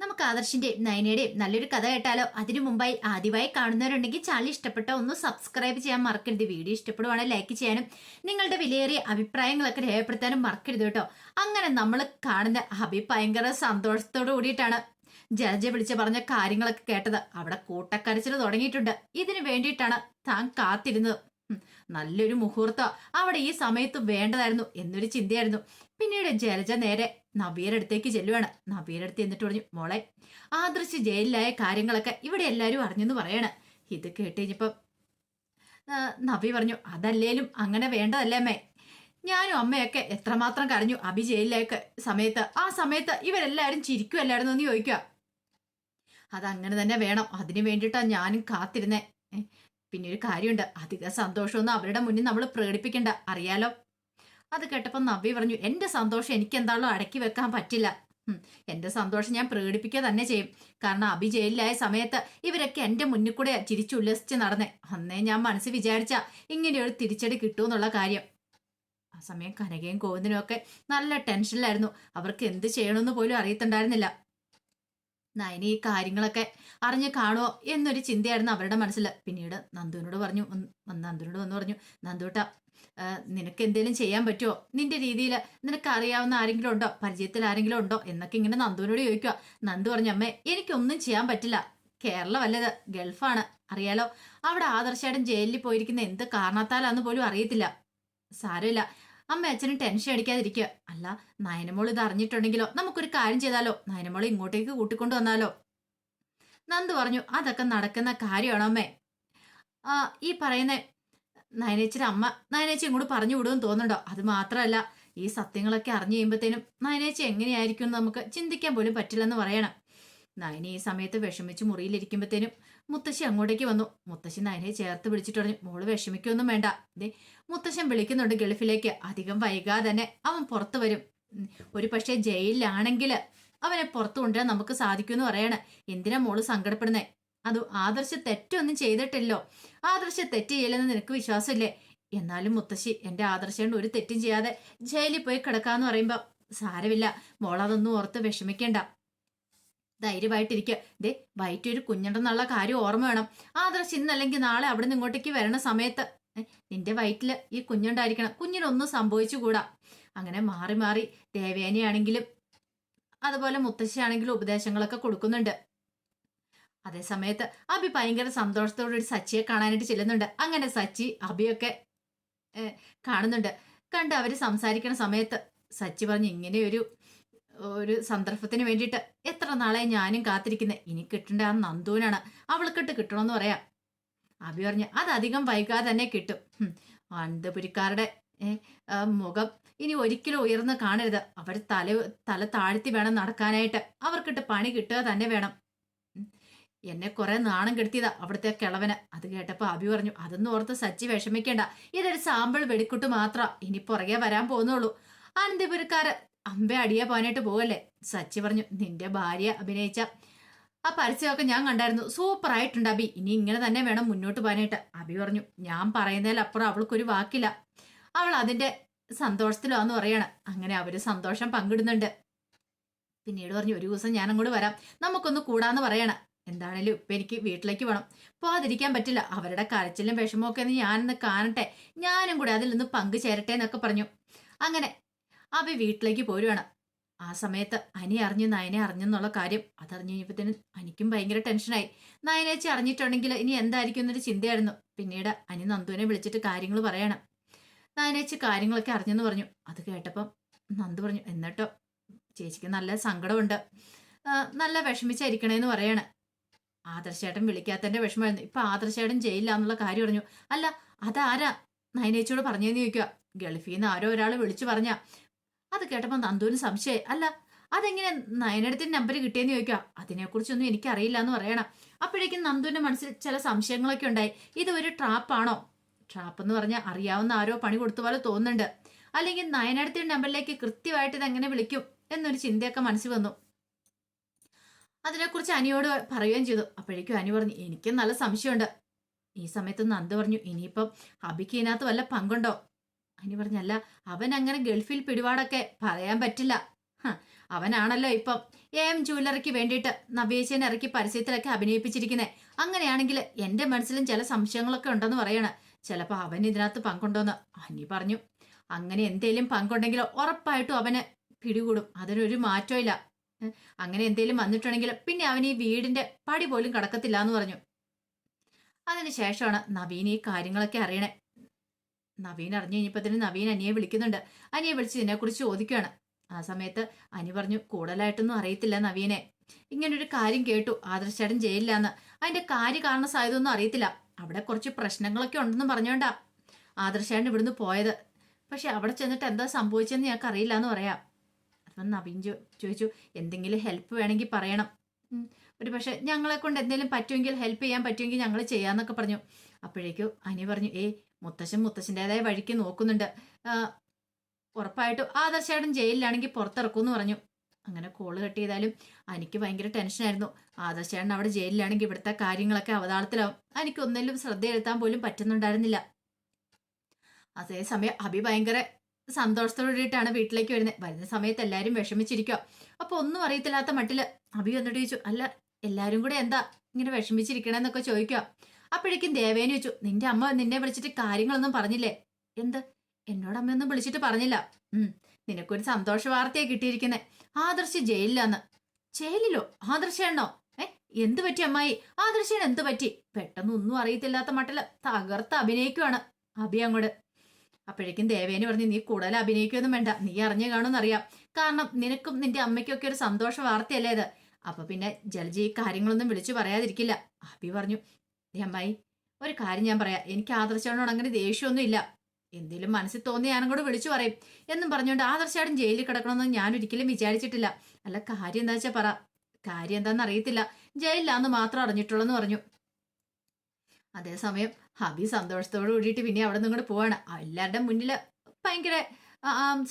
നമുക്ക് ആദർശിന്റെയും നയനയുടെയും നല്ലൊരു കഥ കേട്ടാലോ? അതിനു മുമ്പായി ആദ്യമായി കാണുന്നവരുണ്ടെങ്കിൽ ചാനൽ ഇഷ്ടപ്പെട്ട ഒന്ന് സബ്സ്ക്രൈബ് ചെയ്യാൻ മറക്കരുത്. വീഡിയോ ഇഷ്ടപ്പെടുവാണെങ്കിൽ ലൈക്ക് ചെയ്യാനും നിങ്ങളുടെ വിലയേറിയ അഭിപ്രായങ്ങളൊക്കെ രേഖപ്പെടുത്താനും മറക്കരുത് കേട്ടോ. അങ്ങനെ നമ്മൾ കാണുന്ന അഭി ഭയങ്കര സന്തോഷത്തോടു കൂടിയിട്ടാണ് ജലജ വിളിച്ച് പറഞ്ഞ കാര്യങ്ങളൊക്കെ കേട്ടത്. അവിടെ കൂട്ടക്കരച്ചിൽ തുടങ്ങിയിട്ടുണ്ട്. ഇതിനു വേണ്ടിയിട്ടാണ് താൻ കാത്തിരുന്നത്. നല്ലൊരു മുഹൂർത്തം. അവിടെ ഈ സമയത്ത് വേണ്ടതായിരുന്നു എന്നൊരു ചിന്തയായിരുന്നു. പിന്നീട് ജലജ നേരെ നബീയുടെ അടുത്തേക്ക് ചെല്ലുവാണ്. നബീയുടെ അടുത്ത് എന്നിട്ട് പറഞ്ഞു മോളെ ആദർശ് ജയിലിലായ കാര്യങ്ങളൊക്കെ ഇവിടെ എല്ലാവരും അറിഞ്ഞെന്ന് പറയാണ്. ഇത് കേട്ട് കഴിഞ്ഞപ്പം നബി പറഞ്ഞു അതല്ലേലും അങ്ങനെ വേണ്ടതല്ലേ അമ്മേ. ഞാനും അമ്മയൊക്കെ എത്രമാത്രം കരഞ്ഞു അബി ജയിലിലേക്ക് സമയത്ത്. ആ സമയത്ത് ഇവരെല്ലാവരും ചിരിക്കുമല്ലായിരുന്നു എന്ന് ചോദിക്കുക അതങ്ങനെ തന്നെ വേണം. അതിനു വേണ്ടിയിട്ടാണ് ഞാനും കാത്തിരുന്നേ. പിന്നെ ഒരു കാര്യമുണ്ട്. അധിക സന്തോഷമൊന്നും അവരുടെ മുന്നിൽ നമ്മൾ പ്രകടിപ്പിക്കണ്ട. അറിയാലോ? അത് കേട്ടപ്പോൾ നവ്യ പറഞ്ഞു എന്റെ സന്തോഷം എനിക്ക് എന്താണോ അടക്കി വെക്കാൻ പറ്റില്ല. എന്റെ സന്തോഷം ഞാൻ പ്രകടിപ്പിക്കുക തന്നെ ചെയ്യും. കാരണം അഭി ജയിലിലായ സമയത്ത് ഇവരൊക്കെ എന്റെ മുന്നിൽ കൂടെ ചിരിച്ചുല്ലസിച്ച് നടന്നേ. അന്നേ ഞാൻ മനസ്സിൽ വിചാരിച്ച ഇങ്ങനെയൊരു തിരിച്ചടി കിട്ടുമെന്നുള്ള കാര്യം. ആ സമയം കനകയും കോവിന്ദനും ഒക്കെ നല്ല ടെൻഷനിലായിരുന്നു. അവർക്ക് എന്ത് ചെയ്യണമെന്ന് പോലും അറിയത്തുണ്ടായിരുന്നില്ല. നയനി ഈ കാര്യങ്ങളൊക്കെ അറിഞ്ഞ് കാണുമോ എന്നൊരു ചിന്തയായിരുന്നു അവരുടെ മനസ്സിൽ പിന്നീട് നന്ദുവിനോട് പറഞ്ഞു നന്ദുവിനോട് വന്ന് പറഞ്ഞു നന്ദുട്ട നിനക്ക് എന്തെങ്കിലും ചെയ്യാൻ പറ്റുമോ നിന്റെ രീതിയിൽ നിനക്ക് അറിയാവുന്ന ആരെങ്കിലും ഉണ്ടോ? പരിചയത്തിൽ ആരെങ്കിലും ഉണ്ടോ? എന്നൊക്കെ ഇങ്ങനെ നന്ദുവിനോട് ചോദിക്കുക നന്ദു പറഞ്ഞു അമ്മേ എനിക്കൊന്നും ചെയ്യാൻ പറ്റില്ല. കേരളമല്ലത് ഗൾഫാണ്. അറിയാലോ അവിടെ ആദർശാടൻ ജയിലിൽ പോയിരിക്കുന്ന എന്ത് കാരണത്താലാന്ന് പോലും അറിയത്തില്ല. സാരമില്ല. അമ്മ അച്ഛനും ടെൻഷൻ അടിക്കാതിരിക്കുക അല്ല നയനമോൾ ഇത് അറിഞ്ഞിട്ടുണ്ടെങ്കിലോ? നമുക്കൊരു കാര്യം ചെയ്താലോ? നയനമോൾ ഇങ്ങോട്ടേക്ക് കൂട്ടിക്കൊണ്ടു വന്നാലോ? നന്ദു പറഞ്ഞു അതൊക്കെ നടക്കുന്ന കാര്യമാണോ അമ്മേ? ഈ പറയുന്ന നയനേച്ചിയുടെ അമ്മ നയനേച്ചി ഇങ്ങോട്ട് പറഞ്ഞു വിടുമെന്ന് തോന്നുന്നുണ്ടോ? അത് മാത്രമല്ല ഈ സത്യങ്ങളൊക്കെ അറിഞ്ഞു കഴിയുമ്പോഴത്തേനും നയനേച്ചി എങ്ങനെയായിരിക്കും എന്ന് നമുക്ക് ചിന്തിക്കാൻ പോലും പറ്റില്ലെന്ന് പറയണം. നയനി ഈ സമയത്ത് വിഷമിച്ച് മുറിയിലിരിക്കുമ്പോഴത്തേനും മുത്തശ്ശി അങ്ങോട്ടേക്ക് വന്നു. മുത്തശ്ശി നയനെ ചേർത്ത് പിടിച്ചിട്ട് പറഞ്ഞു മോൾ വിഷമിക്കൊന്നും വേണ്ട. ദേ മുത്തശ്ശൻ വിളിക്കുന്നുണ്ട് ഗൾഫിലേക്ക്. അധികം വൈകാതെ തന്നെ അവൻ പുറത്തു വരും. ഒരു പക്ഷേ ജയിലിലാണെങ്കിൽ അവനെ പുറത്തു കൊണ്ടുവരാൻ നമുക്ക് സാധിക്കുമെന്ന് പറയണേ. എന്തിനാ മോൾ സങ്കടപ്പെടുന്നേ? അത് ആദർശ തെറ്റൊന്നും ചെയ്തിട്ടില്ലോ? ആദർശ തെറ്റ് ചെയ്യില്ലെന്ന് നിനക്ക് വിശ്വാസമില്ലേ? എന്നാലും മുത്തശ്ശി എന്റെ ആദർശേണ്ട ഒരു തെറ്റും ചെയ്യാതെ ജയിലിൽ പോയി കിടക്കാന്ന് പറയുമ്പോ സാരമില്ല. മോളതൊന്നും ഓർത്ത് വിഷമിക്കണ്ട. ധൈര്യമായിട്ടിരിക്കുക ദേ ഒരു കുഞ്ഞുണ്ടെന്നുള്ള കാര്യം ഓർമ്മ വേണം. ആദർശ് ഇന്നല്ലെങ്കിൽ നാളെ അവിടെ നിന്ന് ഇങ്ങോട്ടേക്ക് വരണ സമയത്ത്. നിന്റെ വയറ്റിൽ ഈ കുഞ്ഞുണ്ടായിരിക്കണം. കുഞ്ഞിനൊന്നും സംഭവിച്ചുകൂടാ അങ്ങനെ മാറി മാറി ദേവേനയാണെങ്കിലും അതുപോലെ മുത്തശ്ശിയാണെങ്കിലും ഉപദേശങ്ങളൊക്കെ കൊടുക്കുന്നുണ്ട്. അതേ സമയത്ത് അബി ഭയങ്കര സന്തോഷത്തോടെ ഒരു സച്ചിയെ കാണാനായിട്ട് ചെല്ലുന്നുണ്ട്. അങ്ങനെ സച്ചി അബിയൊക്കെ കാണുന്നുണ്ട്. കണ്ട് അവർ സംസാരിക്കുന്ന സമയത്ത് സച്ചി പറഞ്ഞു ഇങ്ങനെ ഒരു ഒരു സന്ദർഭത്തിന് വേണ്ടിയിട്ട് എത്ര നാളെ ഞാനും കാത്തിരിക്കുന്ന? ഇനി കിട്ടേണ്ട ആ നന്ദുവിനാണ്. അവൾക്കിട്ട് കിട്ടണമെന്ന് പറയാം. അബി പറഞ്ഞു അത് അധികം വൈകാതെ തന്നെ കിട്ടും. അന്തപുരിക്കാരുടെ മുഖം ഇനി ഒരിക്കലും ഉയർന്ന് കാണരുത്. അവർ തല തല താഴ്ത്തി വേണം നടക്കാനായിട്ട്. അവർക്കിട്ട് പണി കിട്ടുക തന്നെ വേണം. എന്നെ കുറെ നാണം കെടുത്തിയതാ അവിടുത്തെ കിളവന്. അത് കേട്ടപ്പോൾ അബി പറഞ്ഞു അതൊന്നും ഓർത്ത് സച്ചി വിഷമിക്കേണ്ട. ഇതൊരു സാമ്പിൾ വെടിക്കുട്ട് മാത്രം. ഇനി പുറകെ വരാൻ പോകുന്നുള്ളൂ. ആനന്ദപുരക്കാര് അമ്പെ അടിയ പോനായിട്ട് പോകല്ലേ സച്ചി പറഞ്ഞു നിന്റെ ഭാര്യ അഭിനയിച്ച ആ പരസ്യമൊക്കെ ഞാൻ കണ്ടായിരുന്നു. സൂപ്പർ ആയിട്ടുണ്ട് അബി ഇനി ഇങ്ങനെ തന്നെ വേണം മുന്നോട്ട് പോകാനായിട്ട്. അബി പറഞ്ഞു ഞാൻ പറയുന്നതിലപ്പുറം അവൾക്കൊരു വാക്കില്ല. അവൾ അതിന്റെ സന്തോഷത്തിലാന്ന് പറയണം. അങ്ങനെ അവർ സന്തോഷം പങ്കിടുന്നുണ്ട്. പിന്നീട് പറഞ്ഞു ഒരു ദിവസം ഞാൻ അങ്ങോട്ട് വരാം. നമുക്കൊന്ന് കൂടാന്ന് പറയണം. എന്താണേലും ഇപ്പൊ എനിക്ക് വീട്ടിലേക്ക് വേണം പോകാതിരിക്കാൻ പറ്റില്ല. അവരുടെ കരച്ചിലും വിഷമമൊക്കെ ഞാനൊന്ന് കാണട്ടെ. ഞാനും കൂടെ അതിൽ നിന്ന് പങ്കുചേരട്ടെ എന്നൊക്കെ പറഞ്ഞു. അങ്ങനെ അവ വീട്ടിലേക്ക് പോരുവാണ്. ആ സമയത്ത് അനി അറിഞ്ഞു നയനെ അറിഞ്ഞെന്നുള്ള കാര്യം അതറിഞ്ഞു കഴിഞ്ഞപ്പോഴത്തേനും അനിക്കും ഭയങ്കര ടെൻഷനായി. നയനേച്ചി അറിഞ്ഞിട്ടുണ്ടെങ്കിൽ ഇനി എന്തായിരിക്കും എന്നൊരു ചിന്തയായിരുന്നു. പിന്നീട് അനി നന്ദുവിനെ വിളിച്ചിട്ട് കാര്യങ്ങൾ പറയണം. നയനേച്ചി കാര്യങ്ങളൊക്കെ അറിഞ്ഞെന്ന് പറഞ്ഞു. അത് കേട്ടപ്പം നന്ദു പറഞ്ഞു എന്നിട്ടോ ചേച്ചിക്ക് നല്ല സങ്കടമുണ്ട്. നല്ല വിഷമിച്ചായിരിക്കണേന്ന് പറയാണ്. ആദർശേട്ടൻ വിളിക്കാത്തതിന്റെ വിഷമമായിരുന്നു. ഇപ്പൊ ആദർശേട്ടൻ ജയിലിലാന്നുള്ള കാര്യം പറഞ്ഞു അല്ല അതാരാ? നയനേച്ചിയോട് പറഞ്ഞേന്ന് ചോദിക്കുക ഗൾഫിൽ നിന്ന് ആരോ ഒരാൾ വിളിച്ചു പറഞ്ഞ. അത് കേട്ടപ്പോൾ നന്ദുവിന് സംശയം അല്ല അതെങ്ങനെ നയനടുത്തിന് നമ്പർ കിട്ടിയെന്ന് ചോദിക്കുക അതിനെക്കുറിച്ചൊന്നും എനിക്കറിയില്ല എന്ന് പറയണം. അപ്പോഴേക്കും നന്ദുവിന്റെ മനസ്സിൽ ചില സംശയങ്ങളൊക്കെ ഉണ്ടായി. ഇത് ഒരു ട്രാപ്പാണോ ട്രാപ്പ് എന്ന് പറഞ്ഞാൽ അറിയാവുന്ന ആരോ പണി കൊടുത്ത പോലെ തോന്നുന്നുണ്ട്. അല്ലെങ്കിൽ നയനടത്തിന്റെ നമ്പറിലേക്ക് കൃത്യമായിട്ട് ഇത് എങ്ങനെ വിളിക്കും? എന്നൊരു ചിന്തയൊക്കെ മനസ്സിൽ വന്നു. അതിനെക്കുറിച്ച് അനിയോട് പറയുകയും ചെയ്തു. അപ്പോഴേക്കും അനി പറഞ്ഞു എനിക്കും നല്ല സംശയമുണ്ട്. ഈ സമയത്ത് നന്ദു പറഞ്ഞു ഇനിയിപ്പം അബിക്ക് ഇതിനകത്ത് വല്ല പങ്കുണ്ടോ? അനി പറഞ്ഞല്ല അവൻ അങ്ങനെ ഗൾഫിൽ പിടിപാടൊക്കെ പറയാൻ പറ്റില്ല. അവനാണല്ലോ ഇപ്പം. എ ജ്വല്ലറിക്ക് വേണ്ടിയിട്ട് നവ്യേശ്യനെ ഇറക്കി പരസ്യത്തിലൊക്കെ അഭിനയിപ്പിച്ചിരിക്കുന്നത് അങ്ങനെയാണെങ്കിൽ എന്റെ മനസ്സിലും ചില സംശയങ്ങളൊക്കെ ഉണ്ടെന്ന് പറയണ. ചിലപ്പോൾ അവൻ ഇതിനകത്ത് പങ്കുണ്ടോന്ന് അനി പറഞ്ഞു. അങ്ങനെ എന്തേലും പങ്കുണ്ടെങ്കിൽ ഉറപ്പായിട്ടും അവന് പിടികൂടും. അതിനൊരു മാറ്റവും ഇല്ല. അങ്ങനെ എന്തേലും വന്നിട്ടുണ്ടെങ്കിൽ പിന്നെ അവൻ ഈ വീടിന്റെ പടി പോലും കടക്കത്തില്ല എന്ന് പറഞ്ഞു അതിനുശേഷമാണ് നവീൻ ഈ കാര്യങ്ങളൊക്കെ അറിയണേ. നവീൻ അറിഞ്ഞു കഴിഞ്ഞപ്പത്തിന് നവീൻ അനിയെ വിളിക്കുന്നുണ്ട്. അനിയെ വിളിച്ച് ഇതിനെക്കുറിച്ച് ചോദിക്കുകയാണ്. ആ സമയത്ത് അനി പറഞ്ഞു കൂടുതലായിട്ടൊന്നും അറിയത്തില്ല നവീനെ. ഇങ്ങനൊരു കാര്യം കേട്ടു. ആദർശേടൻ ജയിലില്ലാന്ന് അതിന്റെ കാര്യ കാരണ സാധ്യതൊന്നും അറിയത്തില്ല. അവിടെ കുറച്ച് പ്രശ്നങ്ങളൊക്കെ ഉണ്ടെന്ന് പറഞ്ഞോണ്ടാ. ആദർശേടൻ ഇവിടുന്ന് പോയത്. പക്ഷെ അവിടെ ചെന്നിട്ട് എന്താ സംഭവിച്ചെന്ന് ഞങ്ങൾക്ക് അറിയില്ല എന്ന് പറയാം. അപ്പം നവീൻ ചോദിച്ചു എന്തെങ്കിലും ഹെൽപ്പ് വേണമെങ്കിൽ പറയണം. ഒരു പക്ഷെ ഞങ്ങളെ കൊണ്ട് എന്തെങ്കിലും പറ്റുമെങ്കിൽ ഹെൽപ്പ് ചെയ്യാൻ പറ്റുമെങ്കിൽ ഞങ്ങൾ ചെയ്യാന്നൊക്കെ പറഞ്ഞു. അപ്പോഴേക്കും അനി പറഞ്ഞു ഏ മുത്തശ്ശൻ മുത്തശ്ശന്റെതായ വഴിക്ക് നോക്കുന്നുണ്ട്. ആ, ഉറപ്പായിട്ടും ആദർശേട്ടൻ ജയിലിലാണെങ്കിൽ പുറത്തിറക്കുമെന്ന് പറഞ്ഞു. അങ്ങനെ കോൾ കട്ട് ചെയ്താലും എനിക്ക് ഭയങ്കര ടെൻഷനായിരുന്നു. ആദർശേട്ടൻ അവിടെ ജയിലിലാണെങ്കിൽ ഇവിടുത്തെ കാര്യങ്ങളൊക്കെ അവതാളത്തിലാവും. എനിക്ക് ഒന്നിലും ശ്രദ്ധ ചെലുത്താൻ പോലും പറ്റുന്നുണ്ടായിരുന്നില്ല. അതേസമയം അഭി ഭയങ്കര സന്തോഷത്തോടുകൂടിയിട്ടാണ് വീട്ടിലേക്ക് വരുന്നത്. വരുന്ന സമയത്ത് എല്ലാവരും വിഷമിച്ചിരിക്കുക അപ്പൊ ഒന്നും അറിയത്തില്ലാത്ത മട്ടിൽ അഭി വന്നിട്ട് ചോദിച്ചു അല്ല എല്ലാരും കൂടെ എന്താ ഇങ്ങനെ വിഷമിച്ചിരിക്കണെന്നൊക്കെ ചോദിക്കുക അപ്പോഴേക്കും ദേവേനെ വെച്ചു നിന്റെ അമ്മ നിന്നെ വിളിച്ചിട്ട് കാര്യങ്ങളൊന്നും പറഞ്ഞില്ലേ? എന്ത്? എന്നോട് അമ്മയൊന്നും വിളിച്ചിട്ട് പറഞ്ഞില്ല. ഉം നിനക്കൊരു സന്തോഷ വാർത്തയാ കിട്ടിയിരിക്കുന്നെ. ആദർശ് ജയിലിലാന്ന്. ജയിലിലോ? ആദർശേണ്ണോ ഏ എന്ത് പറ്റി അമ്മായി? ആദർശേണ് എന്ത് പറ്റി? പെട്ടെന്ന് ഒന്നും അറിയത്തില്ലാത്ത മട്ടിൽ തകർത്ത് അഭിനയിക്കുവാണ്. അഭി അങ്ങോട്ട്. അപ്പോഴേക്കും ദേവേന് പറഞ്ഞു നീ കൂടുതൽ അഭിനയിക്കൊന്നും വേണ്ട. നീ അറിഞ്ഞു കാണുമെന്നറിയാം. കാരണം നിനക്കും നിന്റെ അമ്മയ്ക്കൊക്കെ ഒരു സന്തോഷ വാർത്തയല്ലേ ഇത്? അപ്പൊ പിന്നെ ജലജി കാര്യങ്ങളൊന്നും വിളിച്ചു പറയാതിരിക്കില്ല. അഭി പറഞ്ഞു "ദേ അമ്മായി ഒരു കാര്യം ഞാൻ പറയാം. എനിക്ക് ആദർശനോട് അങ്ങനെ ദേഷ്യമൊന്നും ഇല്ല എന്തേലും മനസ്സിൽ തോന്നി ഞാനും കൂടെ വിളിച്ചു പറയും. എന്നും പറഞ്ഞുകൊണ്ട് ആദർശാടൻ ജയിലിൽ കിടക്കണമെന്ന് ഞാൻ ഒരിക്കലും വിചാരിച്ചിട്ടില്ല. അല്ല കാര്യം എന്താ വെച്ചാ പറ. കാര്യം എന്താണെന്ന് അറിയത്തില്ല. ജയിലിലാന്ന് മാത്രം അറിഞ്ഞിട്ടുള്ളൂ എന്ന് പറഞ്ഞു അതേസമയം ഹബി സന്തോഷത്തോട് കൂടിയിട്ട് പിന്നെ അവിടെ നിന്ന് ഇങ്ങോട്ട് പോവാണ്. എല്ലാവരുടെ മുന്നിൽ ഭയങ്കര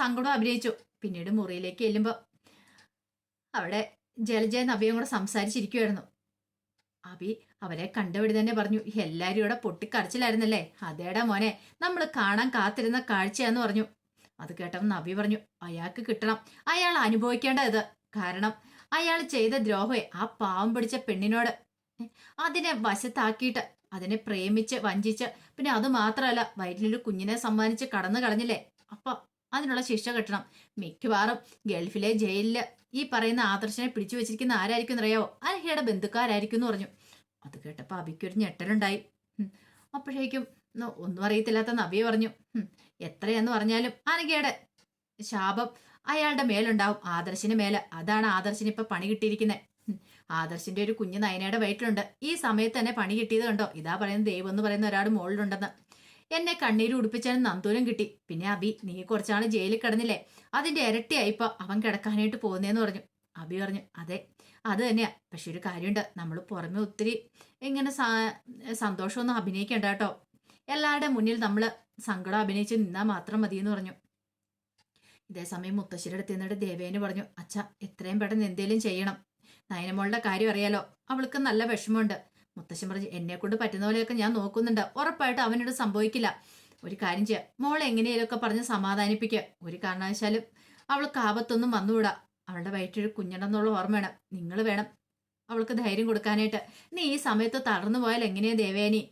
സങ്കടം അഭിനയിച്ചു. പിന്നീട് മുറിയിലേക്ക് ചെല്ലുമ്പോൾ അവിടെ ജലജയ നബിയും കൂടെ സംസാരിച്ചിരിക്കുമായിരുന്നു അബി അവരെ കണ്ടവിടെ തന്നെ പറഞ്ഞു എല്ലാരും ഇവിടെ പൊട്ടിക്കരച്ചിലായിരുന്നല്ലേ? അതേടാ മോനെ നമ്മൾ കാണാൻ കാത്തിരുന്ന കാഴ്ചയാന്ന് പറഞ്ഞു. അത് കേട്ടപ്പോൾ നബി പറഞ്ഞു അയാൾക്ക് കിട്ടണം. അയാൾ അനുഭവിക്കേണ്ട ഇത് കാരണം അയാൾ ചെയ്ത ദ്രോഹയെ ആ പാവം പിടിച്ച പെണ്ണിനോട്. അതിനെ വശത്താക്കിയിട്ട് അതിനെ പ്രേമിച്ച് വഞ്ചിച്ച്. പിന്നെ അത് മാത്രമല്ല വയറ്റിലൊരു കുഞ്ഞിനെ സമ്മാനിച്ച് കടന്നു കളഞ്ഞില്ലേ? അപ്പൊ അതിനുള്ള ശിക്ഷ കിട്ടണം. മിക്കവാറും ഗൾഫിലെ ജയിലിൽ ഈ പറയുന്ന ആദർശനെ പിടിച്ചു വെച്ചിരിക്കുന്ന ആരായിരിക്കും എന്നറിയാവോ? അനഹയുടെ ബന്ധുക്കാരായിരിക്കും എന്ന് പറഞ്ഞു. അത് കേട്ടപ്പോൾ അബിക്കൊരു ഞെട്ടലുണ്ടായി. അപ്പോഴേക്കും ഒന്നും അറിയത്തില്ലാത്ത നബിയെ പറഞ്ഞു. "ഉം, എത്രയെന്ന് പറഞ്ഞാലും അനഘയുടെ ശാപം അയാളുടെ മേലുണ്ടാവും ആദർശിന് മേലെ. അതാണ് ആദർശിന് ഇപ്പൊ പണി കിട്ടിയിരിക്കുന്നത് ആദർശിന്റെ ഒരു കുഞ്ഞു നയനയുടെ വയറ്റിലുണ്ട്. ഈ സമയത്ത് തന്നെ പണി കിട്ടിയത് കണ്ടോ? ഇതാ പറയുന്ന ദൈവം എന്ന് പറയുന്ന ഒരാൾ മുകളിലുണ്ടെന്ന്. എന്നെ കണ്ണീര് ഉടുപ്പിച്ചാൽ നന്ദൂരം കിട്ടി. പിന്നെ അബി നീ കുറച്ചാണ് ജയിലിൽ കിടന്നില്ലേ? അതിന്റെ ഇരട്ടിയായിപ്പോ അവൻ കിടക്കാനായിട്ട് പോകുന്നേന്ന് പറഞ്ഞു. അബി പറഞ്ഞു അതെ അത് തന്നെയാ. പക്ഷെ ഒരു കാര്യമുണ്ട്. നമ്മൾ പുറമെ ഒത്തിരി ഇങ്ങനെ സന്തോഷമൊന്നും അഭിനയിക്കണ്ട കേട്ടോ. എല്ലാവരുടെ മുന്നിൽ നമ്മൾ സങ്കടം അഭിനയിച്ച് നിന്നാൽ മാത്രം മതി എന്ന് പറഞ്ഞു ഇതേസമയം മുത്തശ്ശിയുടെ അടുത്ത് നിന്നിട്ട് ദേവേന് പറഞ്ഞു അച്ഛ എത്രയും പെട്ടെന്ന് എന്തേലും ചെയ്യണം. നയനമോളുടെ കാര്യം അറിയാലോ. അവൾക്ക് നല്ല വിഷമമുണ്ട്. മുത്തശ്ശൻ പറഞ്ഞു എന്നെ കൊണ്ട് പറ്റുന്ന പോലെയൊക്കെ ഞാൻ നോക്കുന്നുണ്ട്. ഉറപ്പായിട്ട് അവനോട് സംഭവിക്കില്ല. ഒരു കാര്യം ചെയ്യാം. മോളെ എങ്ങനെയൊക്കെ പറഞ്ഞ് സമാധാനിപ്പിക്കുക ഒരു കാരണവശാലും അവൾ ആപത്തൊന്നും വന്നുകൂടാ. അവളുടെ വയറ്റൊരു കുഞ്ഞുണ്ടെന്നുള്ള ഓർമ്മ വേണം. നിങ്ങൾ വേണം അവൾക്ക് ധൈര്യം കൊടുക്കാനായിട്ട്. നീ ഈ സമയത്ത് തളർന്നു പോയാൽ എങ്ങനെയാ ദേവേനി?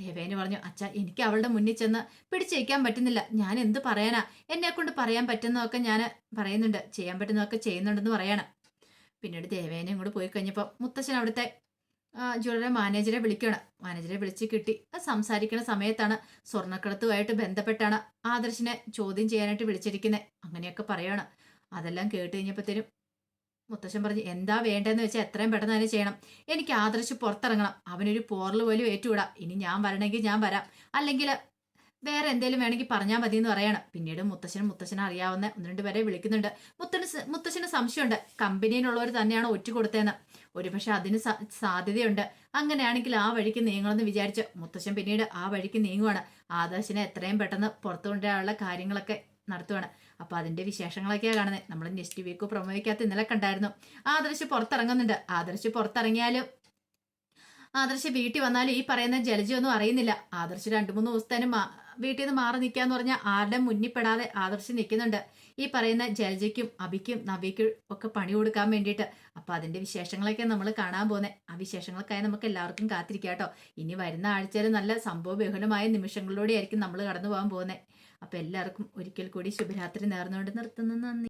ദേവേനി പറഞ്ഞു അച്ഛ എനിക്ക് അവളുടെ മുന്നിൽ ചെന്ന് പിടിച്ചേക്കാൻ പറ്റുന്നില്ല. ഞാൻ എന്ത് പറയാനാ? എന്നെ കൊണ്ട് പറയാൻ പറ്റുന്നതൊക്കെ ഞാൻ പറയുന്നുണ്ട്. ചെയ്യാൻ പറ്റുന്നതൊക്കെ ചെയ്യുന്നുണ്ടെന്ന് പറയണം. പിന്നീട് ദേവേനെ ഇങ്ങോട്ട് പോയി കഴിഞ്ഞപ്പോൾ മുത്തശ്ശൻ അവിടുത്തെ ജ്വല്ലറി മാനേജറെ വിളിക്കണം മാനേജറെ വിളിച്ച് കിട്ടി. സംസാരിക്കുന്ന സമയത്താണ് സ്വർണക്കടത്തുമായിട്ട് ബന്ധപ്പെട്ടാണ് ആദർശിനെ ചോദ്യം ചെയ്യാനായിട്ട് വിളിച്ചിരിക്കുന്നത്. അങ്ങനെയൊക്കെ പറയണം. അതെല്ലാം കേട്ട് കഴിഞ്ഞപ്പോഴത്തേനും മുത്തശ്ശൻ പറഞ്ഞു എന്താ വേണ്ടതെന്ന് വെച്ചാൽ എത്രയും പെട്ടെന്ന് തന്നെ ചെയ്യണം. എനിക്ക് ആദർശ് പുറത്തിറങ്ങണം. അവനൊരു പോറൽ പോലും ഏറ്റുവിടാം. ഇനി ഞാൻ വരണമെങ്കിൽ ഞാൻ വരാം. അല്ലെങ്കിൽ വേറെ എന്തെങ്കിലും വേണമെങ്കിൽ പറഞ്ഞാൽ മതി എന്ന് പറയണം. പിന്നീട് മുത്തശ്ശനും മുത്തശ്ശനും അറിയാവുന്ന ഒന്ന് രണ്ട് പേരെ വിളിക്കുന്നുണ്ട്. മുത്തന് മുത്തശ്ശന് സംശയമുണ്ട്. കമ്പനിയിലുള്ളവർ തന്നെയാണ് ഒറ്റ കൊടുത്തതെന്ന്. ഒരുപക്ഷെ അതിന് സാധ്യതയുണ്ട്. അങ്ങനെയാണെങ്കിൽ ആ വഴിക്ക് നീങ്ങണമെന്ന് വിചാരിച്ച് മുത്തശ്ശൻ പിന്നീട് ആ വഴിക്ക് നീങ്ങുവാണ്. ആദർശിനെ എത്രയും പെട്ടെന്ന് പുറത്തു കാര്യങ്ങളൊക്കെ നടത്തുവാണ്. അപ്പൊ അതിന്റെ വിശേഷങ്ങളൊക്കെയാണ് കാണുന്നത് നമ്മൾ നെക്സ്റ്റ് വീക്ക് പ്രൊമോയ്ക്കകത്ത് ഇന്നലെ കണ്ടായിരുന്നു. ആദർശ് പുറത്തിറങ്ങുന്നുണ്ട്. ആദർശ് പുറത്തിറങ്ങിയാലും ആദർശ് വീട്ടിൽ വന്നാലും ഈ പറയുന്ന ജലജി ഒന്നും അറിയുന്നില്ല. ആദർശ് രണ്ടു മൂന്ന് ദിവസത്തേനും വീട്ടിൽ നിന്ന് മാറി നിൽക്കാന്ന് പറഞ്ഞാൽ ആരുടെ മുന്നിൽ പെടാതെ ആദർശം നിൽക്കുന്നുണ്ട് ഈ പറയുന്ന ജലജയ്ക്കും അഭിക്കും നവിക്കും ഒക്കെ പണി കൊടുക്കാൻ വേണ്ടിയിട്ട്. അപ്പൊ അതിന്റെ വിശേഷങ്ങളൊക്കെ നമ്മൾ കാണാൻ പോകുന്നത് ആ വിശേഷങ്ങൾക്കായി നമുക്ക് എല്ലാവർക്കും കാത്തിരിക്കാം കേട്ടോ. ഇനി വരുന്ന ആഴ്ചയിൽ നല്ല സംഭവ ബഹുലമായ നിമിഷങ്ങളിലൂടെ ആയിരിക്കും നമ്മൾ കടന്നു പോകാൻ പോകുന്നത് അപ്പൊ എല്ലാവർക്കും ഒരിക്കൽ കൂടി ശുഭരാത്രി നേർന്നുകൊണ്ട് നിർത്തുന്നു. നന്ദി.